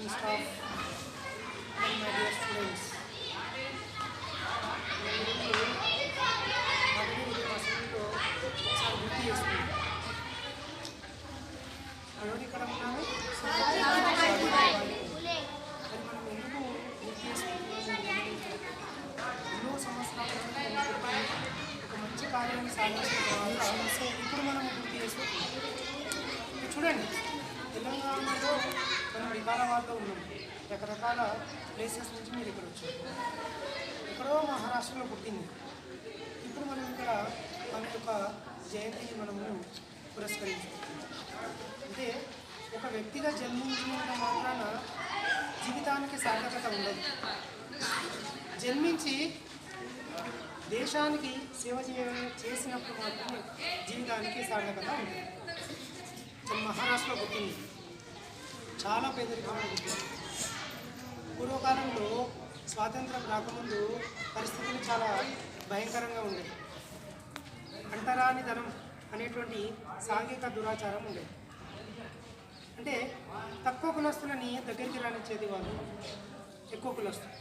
and staff and my dear students. ధారావాడలో ఉన్నాం రకరకాల places నుంచి మీరు ఇక్కడ వచ్చారు. ఎక్కడో మహారాష్ట్రలో పుట్టింది. ఇప్పుడు మనం ఇక్కడ మన యొక్క జయంతిని మనము పురస్కరించుకుంటున్నాం. అంటే ఒక వ్యక్తిగా జన్మించినంత మాత్రాన జీవితానికి సార్థకత ఉండదు. జన్మించి దేశానికి సేవ చేసినప్పుడు మాత్రమే జీవితానికి సార్థకత ఉంటుంది. మహారాష్ట్రలో పుట్టింది. చాలా పేదరికంలో పూర్వకాలంలో స్వాతంత్రం రాకముందు పరిస్థితులు చాలా భయంకరంగా ఉండేవి. అంటరాని ధనం అనేటువంటి సాంఘిక దురాచారం ఉండేది. అంటే తక్కువ కులస్తులని దగ్గరికి రానిచ్చేది వాళ్ళు ఎక్కువ కులస్తులు.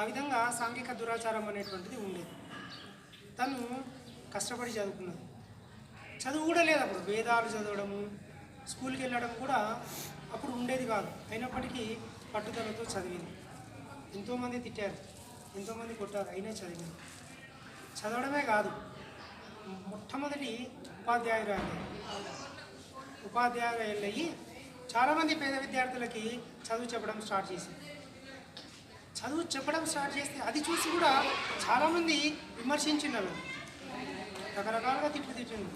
ఆ విధంగా సాంఘిక దురాచారం అనేటువంటిది ఉండేది. తను కష్టపడి చదువుకున్నది. చదువు కూడా లేదు అప్పుడు. వేదాలు చదవడము స్కూల్కి వెళ్ళడం కూడా అప్పుడు ఉండేది కాదు. అయినప్పటికీ పట్టుదలతో చదివింది. ఎంతోమంది తిట్టారు. ఎంతోమంది కొట్టారు. అయినా చదివింది. చదవడమే కాదు. మొట్టమొదటి ఉపాధ్యాయురాలు. ఉపాధ్యాయురాలు అయ్యి చాలామంది పేద విద్యార్థులకి చదువు చెప్పడం స్టార్ట్ చేసింది. చదువు చెప్పడం స్టార్ట్ చేస్తే అది చూసి కూడా చాలామంది విమర్శించినారు. రకరకాలుగా తిట్టు తిట్టింది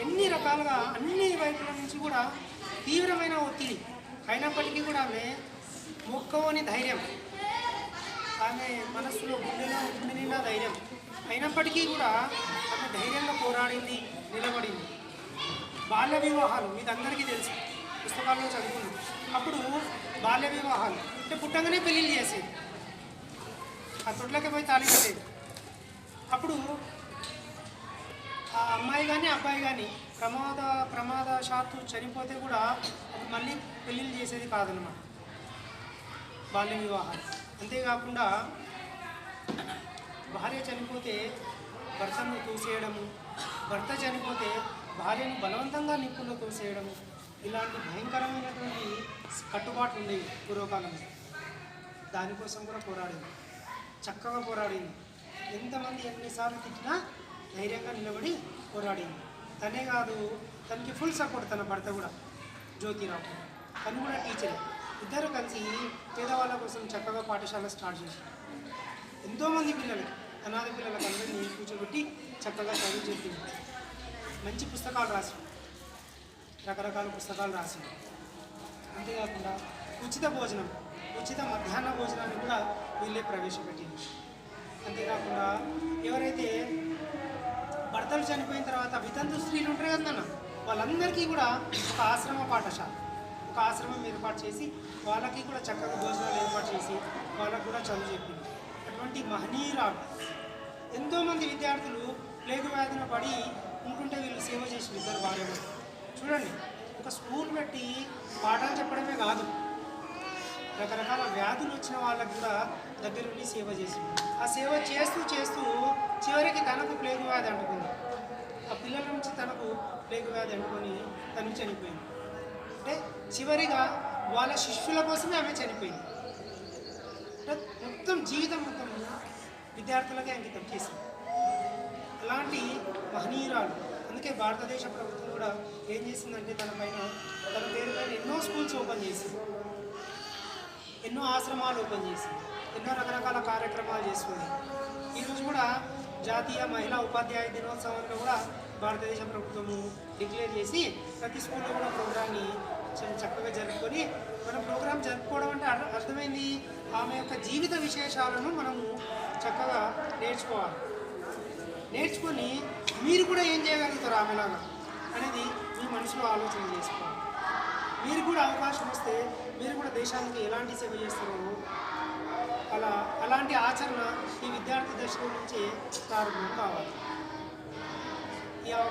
ఎన్ని రకాలుగా అన్ని వైపుల నుంచి కూడా తీవ్రమైన ఒత్తిడి. అయినప్పటికీ కూడా ఆమె మొక్కవని ధైర్యం. ఆమె మనస్సులో గుండెలో గుండె ధైర్యం. అయినప్పటికీ కూడా ఆమె ధైర్యంగా పోరాడింది నిలబడింది. బాల్య వివాహాలు మీదందరికీ తెలుసు. పుస్తకాల్లో చదువుకున్నాం. అప్పుడు బాల్య వివాహాలు అంటే పుట్టంగానే పెళ్ళిళ్ళు చేసేది. ఆ తొట్లకి పోయి తాళి కట్టేది. అప్పుడు ఆ అమ్మాయి కానీ అబ్బాయి కానీ ప్రమాద ప్రమాదశాత్తు చనిపోతే కూడా మళ్ళీ పెళ్ళిళ్ళు చేసేది కాదనమాట బాల్య వివాహాలు అంతేకాకుండా భార్య చనిపోతే భర్తను తోసేయడము భర్త చనిపోతే భార్యను బలవంతంగా నిప్పుల్లో తోసేయడము ఇలాంటి భయంకరమైనటువంటి కట్టుబాట్లు ఉండేవి పూర్వకాలంలో. దానికోసం కూడా పోరాడింది. చక్కగా పోరాడింది. ఎంతమంది ఎన్నిసార్లు తిట్టినా ధైర్యంగా నిలబడి పోరాడింది. తనే కాదు తనకి ఫుల్ సపోర్ట్ తన భర్త కూడా జ్యోతిరావు. తను కూడా టీచరే ఇద్దరు కలిసి పేదవాళ్ళ కోసం చక్కగా పాఠశాల స్టార్ట్ చేశారు. ఎంతోమంది పిల్లలకి అనాథ పిల్లలకు అందరినీ కూర్చోబెట్టి చక్కగా చదువు చెప్పింది మంచి పుస్తకాలు రాసి రకరకాల పుస్తకాలు రాసి అంతేకాకుండా ఉచిత భోజనం ఉచిత మధ్యాహ్న భోజనాన్ని కూడా వీళ్ళే ప్రవేశపెట్టింది. అంతేకాకుండా ఎవరైతే భర్తలు చనిపోయిన తర్వాత వితంతు స్త్రీలు ఉంటారు కదన్న వాళ్ళందరికీ కూడా ఒక ఆశ్రమ పాఠశాల. ఒక ఆశ్రమం ఏర్పాటు చేసి వాళ్ళకి కూడా చక్కగా భోజనాలు ఏర్పాటు చేసి వాళ్ళకు కూడా చదువు చెప్పింది అటువంటి మహనీయురాలు. ఎంతోమంది విద్యార్థులు ప్లేగు వ్యాధిన పడి ఉంటుంటే వీళ్ళు సేవ చేసిన ఇద్దరు భార్య చూడండి ఒక స్కూల్ పెట్టి పాఠాలు చెప్పడమే కాదు. రకరకాల వ్యాధులు వచ్చిన వాళ్ళకు కూడా దగ్గర ఉండి సేవ చేసింది. ఆ సేవ చేస్తూ చేస్తూ చివరికి తనకు ప్లేగు వ్యాధి అంటుకుంది. పిల్లల నుంచి తనకు ప్లేగు వ్యాధి అనుకొని తను చనిపోయింది. అంటే చివరిగా వాళ్ళ శిష్యుల కోసమే ఆమె చనిపోయింది. మొత్తం జీవితం మొత్తం విద్యార్థులకే అంకితం చేసింది. అలాంటి మహనీయురాలు అందుకే భారతదేశ ప్రభుత్వం కూడా ఏం చేసిందంటే తన పైన తన పేరు పైన ఎన్నో స్కూల్స్ ఓపెన్ చేసింది. ఎన్నో ఆశ్రమాలు ఓపెన్ చేసింది. ఎన్నో రకరకాల కార్యక్రమాలు చేస్తుంది ఈరోజు కూడా జాతీయ మహిళా ఉపాధ్యాయ దినోత్సవంలో కూడా భారతదేశ ప్రభుత్వము డిక్లేర్ చేసి ప్రతి స్కూల్లో కూడా ప్రోగ్రామ్ని చక్కగా జరుపుకొని మన ప్రోగ్రాం జరుపుకోవడం అంటే అర్థమైంది? ఆమె యొక్క జీవిత విశేషాలను మనము చక్కగా నేర్చుకోవాలి. నేర్చుకొని మీరు కూడా ఏం చేయగలుగుతారు ఆమెలాగా అనేది మీ మనసులో ఆలోచన చేసుకోవాలి. మీరు కూడా అవకాశం వస్తే మీరు కూడా దేశానికి ఎలాంటి సేవ చేస్తారో అలా అలాంటి ఆచరణ ఈ విద్యార్థి దశలో నుంచే ప్రారంభం కావాలి.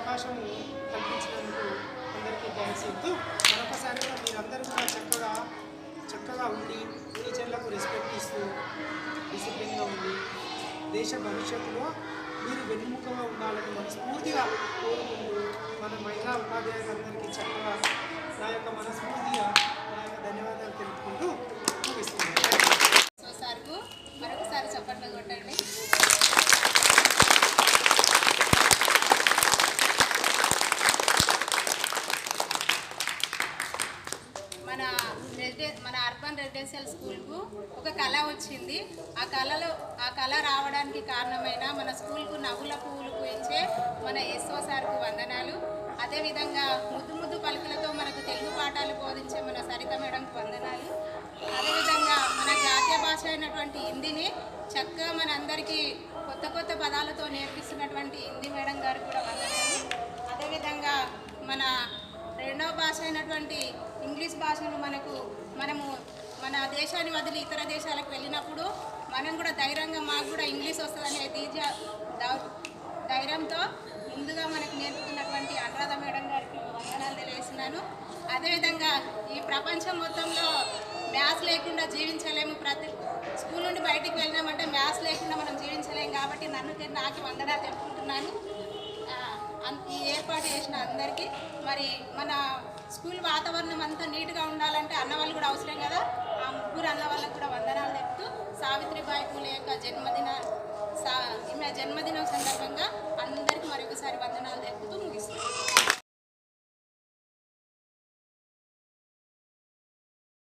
అవకాశం కల్పించినందుకు అందరికీ థ్యాంక్స్ చెప్తూ మరొకసారిగా మీరందరూ కూడా చక్కగా చక్కగా ఉండి టీచర్లకు రెస్పెక్ట్ ఇస్తూ డిసిప్లిన్గా ఉండి దేశ భవిష్యత్తులో మీరు వెన్నుముఖంగా ఉండాలని మనస్ఫూర్తిగా కోరుకుంటూ మన మహిళా ఉపాధ్యాయులందరికీ చక్కగా నా యొక్క మనస్ఫూర్తిగా నా యొక్క ధన్యవాదాలు తెలుపుకుంటూ ముగిస్తున్నాను. సార్కు మరొకసారి చప్పట్లు కొట్టండి. రెసిడెన్షియల్ స్కూల్కు ఒక కళ వచ్చింది. ఆ కళలో ఆ కళ రావడానికి కారణమైన మన స్కూల్కు నవ్వుల పువ్వులు పూయించే మన ఎస్ఓ సార్కు వందనాలు. అదేవిధంగా ముద్దు ముద్దు పలుకులతో మనకు తెలుగు పాఠాలు బోధించే మన సరిత మేడంకు వందనాలు. అదేవిధంగా మన జాతీయ భాష అయినటువంటి హిందీని చక్కగా మన అందరికీ కొత్త కొత్త పదాలతో నేర్పిస్తున్నటువంటి హిందీ మేడం గారు కూడా వందనాలు. అదేవిధంగా మన రెండవ భాష అయినటువంటి ఇంగ్లీష్ భాషను మనకు మనము మన దేశాన్ని వదిలి ఇతర దేశాలకు వెళ్ళినప్పుడు మనం కూడా ధైర్యంగా మాకు కూడా ఇంగ్లీష్ వస్తుందనే తీజ ధైర్యంతో ముందుగా మనకు నేర్పుతున్నటువంటి అనురాధ మేడం గారికి వందనాలు తెలియజేస్తున్నాను. అదేవిధంగా ఈ ప్రపంచం మొత్తంలో మ్యాథ్స్ లేకుండా జీవించలేము. ప్రతి స్కూల్ నుండి బయటికి వెళ్ళినామంటే మ్యాథ్స్ లేకుండా మనం జీవించలేము కాబట్టి నన్ను నాకు వందనాలు తెలుపుకుంటున్నాను. ఈ ఏర్పాటు చేసిన అందరికీ. మరి మన స్కూల్ వాతావరణం అంతా నీట్గా ఉండాలంటే అన్న వాళ్ళు కూడా అవసరం కదా ఆ ముగ్గురు అన్న వాళ్ళకు కూడా వందనాలు చెప్తూ